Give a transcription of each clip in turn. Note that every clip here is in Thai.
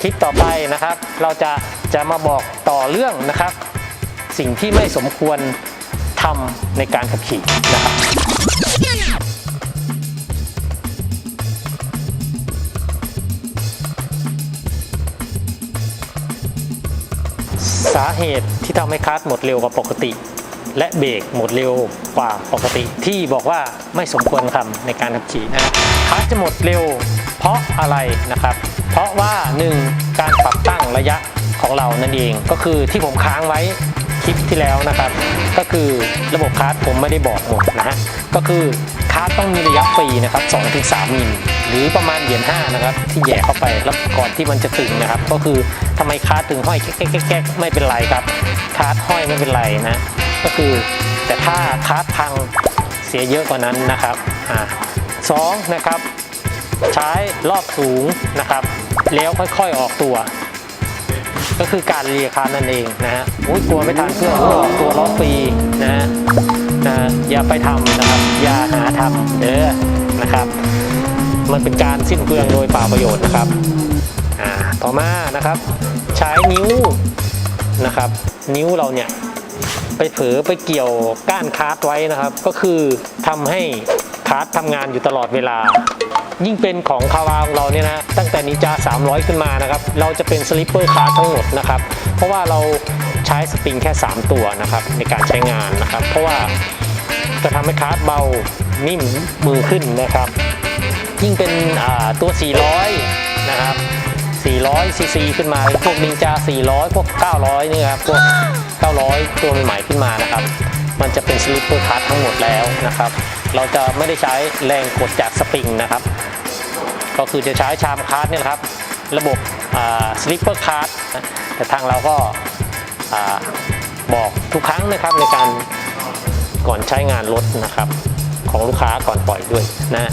คลิปต่อไปนะครับ เราจะจะมาบอกต่อเรื่องนะครับ สิ่งที่ไม่สมควรทำในการขับขี่นะครับสาเหตุที่ทำให้คัสหมดเร็วกว่าปกติ และเบรกหมดเร็วกว่าปกติ ที่บอกว่าไม่สมควรทำในการขับขี่นะคัสจะหมดเร็วเพราะอะไรนะครับ เพราะว่า 1. การปรับตั้งระยะของเรานั่นเอง ก็คือที่ผมค้างไว้คลิปที่แล้วนะครับ ก็คือระบบคาร์ดผมไม่ได้บอกหมดนะฮะก็คือคาร์ดต้องมีระยะฟรีนะครับ2-3มิลหรือประมาณเหรียญ5นะครับที่แย่เข้าไปแล้วก่อนที่มันจะตึงนะครับ ก็คือทำไมคาร์ดถึงห้อยแก๊กๆๆๆไม่เป็นไรครับคาร์ดห้อยไม่เป็นไรนะก็คือแต่ถ้าคาร์ดพังเสียเยอะกว่านั้นนะครับอ่าสองนะครับ ใช้รอบสูงนะครับ แล้วค่อยๆออกตัว ก็คือการเลียคานนั่นเองนะฮะอุ้ยกลัวไม่ทันเครื่องออกตัวล้อฟรีนะฮะนะอย่าไปทำนะครับ อย่าหาทำเด้อนะครับ มันเป็นการสิ้นเปลืองโดยเปล่าประโยชน์นะครับอ่าต่อมานะครับ ใช้นิ้วนะครับ นิ้วเราเนี่ยไปเผลอไปเกี่ยวก้านคาร์ดไว้นะครับ ก็คือทำให้คาร์ดทำงานอยู่ตลอดเวลา ยิ่งเป็นของคาวาของเราเนี่ยนะตั้งแต่นิจา 300 ขึ้นมานะครับ เราจะเป็นสลิปเปอร์คาร์ทั้งหมดนะครับ เพราะว่าเราใช้สปริงแค่ 3 ตัวนะครับ ในการใช้งานนะครับ เพราะว่าจะทำให้คาร์ดเบานิ่มมือขึ้นนะครับ ยิ่งเป็นตัว 400 นะครับ 400 ซีซีขึ้นมาพวกนินจา 400 พวก 900 นี่ครับพวก 900 ตัวใหม่ๆขึ้นมานะครับ มันจะเป็นสลิปเปอร์คัททั้งหมดแล้วนะครับ เราจะไม่ได้ใช้แรงกดจากสปริงนะครับ ก็คือจะใช้ชามคัทเนี่ยครับ ระบบสลิปเปอร์คัทแต่ทางเราก็บอกทุกครั้งนะครับในการก่อนใช้งานรถนะครับ ของลูกค้าก่อนปล่อยด้วยนะ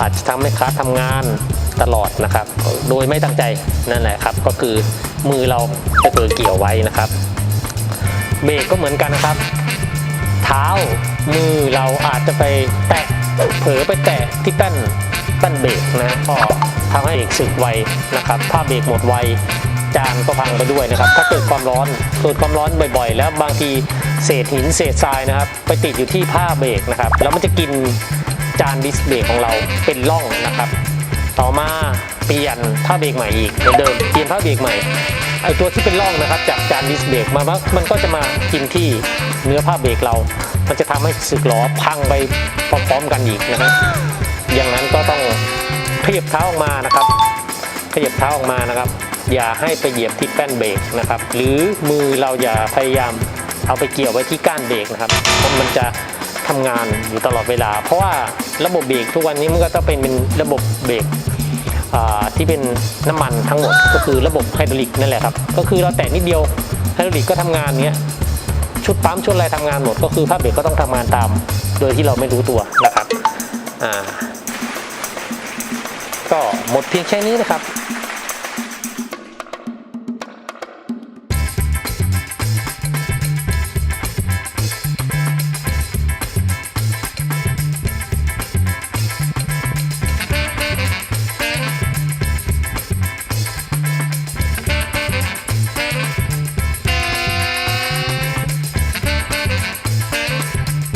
อาจจะทำให้คลาสทำงานตลอดนะครับ โดยไม่ตั้งใจนั่นแหละครับ ก็คือมือเราไปเปิดเกี่ยวไว้นะครับเบรกก็เหมือนกันนะครับ เท้ามือเราอาจจะไปแตะเผลอไปแตะที่แป้น แป้นเบรกนะก็ทำให้เบรกสึกไวนะครับ ถ้าเบรกหมดไวจานก็พังไปด้วยนะครับ ถ้าเกิดความร้อนเกิดความร้อนบ่อยๆ แล้วบางทีเศษหินเศษทรายนะครับ ไปติดอยู่ที่ผ้าเบรกนะครับ แล้วมันจะกินจานดิสเบรกของเราเป็นร่องนะครับ ต่อมาเปลี่ยนผ้าเบรกใหม่อีกเหมือนเดิมเปลี่ยนผ้าเบรกใหม่ไอตัวที่เป็นร่องนะครับ จากจานดิสเบรกมามันก็จะมากินที่เนื้อผ้าเบรกเรา มันจะทำให้สึกล้อพังไปพร้อมๆกันอีกนะครับ อย่างนั้นก็ต้องขยับเท้าออกมานะครับ ขยับเท้าออกมานะครับ อย่าให้ไปเหยียบที่แป้นเบรกนะครับ หรือมือเราอย่าพยายามเอาไปเกี่ยวไว้ที่ก้านเบรกนะครับเพราะมันจะทำงานอยู่ตลอดเวลา เพราะว่าระบบเบรกทุกวันนี้มันก็ต้องเป็นเป็นระบบเบรกที่เป็นน้ำมันทั้งหมดก็คือระบบไฮดรอลิกนั่นแหละครับ ก็คือเราแตะนิดเดียวไฮดรอลิกก็ทำงานเนี้ยชุดปั๊มชุดอะไรทำงานหมด ก็คือผ้าเบรกก็ต้องทำงานตาม โดยที่เราไม่รู้ตัวนะครับอ่า ก็หมดเพียงแค่นี้นะครับ